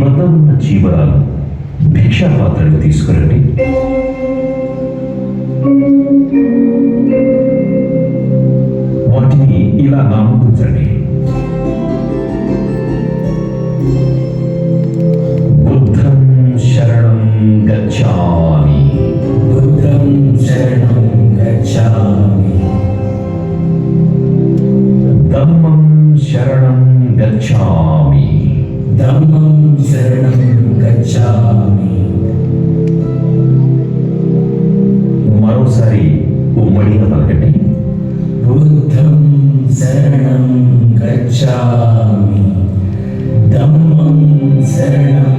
వద్ద ఉన్న జీవరాలు భిక్షాపాత్రను తీసుకురండి. వాటిని ఇలా నా ముందుంచండి బుద్ధం శరణం గచ్చామి. బుద్ధం శరణం గచ్చామి. ధమ్మం శరణం గచ్చామి. గచ్ఛామి మరోసారి ఉమ్మడిగా పలకండి బుద్ధం శరణం గచ్ఛామి ధమ్మం శరణం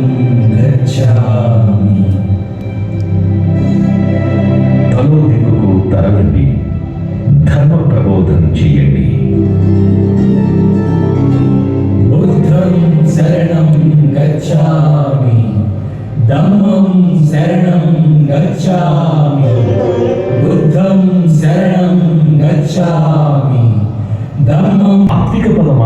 గచ్ఛామి తలో దిక్కుకు తరలండి ధర్మ ప్రబోధం చేయండి. ధమ్మం శరణం గచ్ఛామి బుద్ధం శరణం గచ్ఛామి ధమ్మం ఆత్మిక పదం